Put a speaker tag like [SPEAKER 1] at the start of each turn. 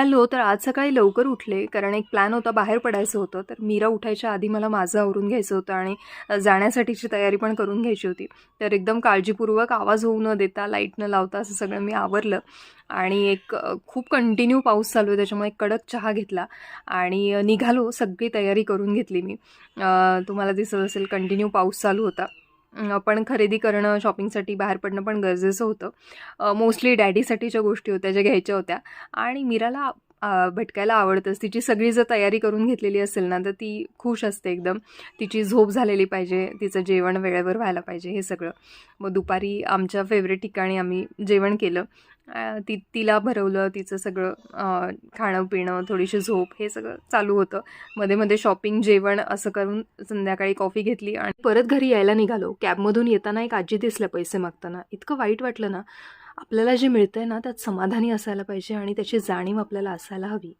[SPEAKER 1] Hello तर आज सकाळी लवकर उठले. कारण एक प्लॅन होता बाहेर पडायचं होतं. तर मीरा उठायच्या आधी मला माझं आवरून घ्यायचं होतं आणि जाण्यासाठीची तयारी पण करून घ्यायची होती. तर एकदम काळजीपूर्वक आवाज होऊ न देता लाइट न लावता असं सगळं मी आवरलं. आणि एक खूप कंटिन्यू पाऊस चालू आहे. त्याच्यामुळे कडक चहा घेतला आणि निघालो. सगळी तयारी करून घेतली मी. तुम्हाला दिसत असेल कंटिन्यू पाऊस चालू होता. पण खरेदी करणं शॉपिंगसाठी बाहेर पडणं पण गरजेचं होतं. मोस्टली डॅडीसाठीच्या गोष्टी होत्या ज्या घ्यायच्या होत्या. आणि मीराला भटकायला आवडतंच तिची सगळी जर तयारी करून घेतलेली असेल ना तर ती खुश असते एकदम. तिची झोप झालेली पाहिजे तिचं जेवण वेळेवर व्हायला पाहिजे हे सगळं. मग दुपारी आमच्या फेवरेट ठिकाणी आम्ही जेवण केलं. ती तिला भरवलं तिचं सगळं खाणं पिणं थोडीशी झोप हे सगळं चालू होतं. मध्ये मध्ये शॉपिंग जेवण असं करून संध्याकाळी कॉफी घेतली आणि परत घरी यायला निघालो. कॅबमधून येताना एक आजी दिसल्या पैसे मागताना. इतकं वाईट वाटलं ना. आपल्याला जे मिळतं आहे ना त्यात समाधानी असायला पाहिजे आणि त्याची जाणीव आपल्याला असायला हवी.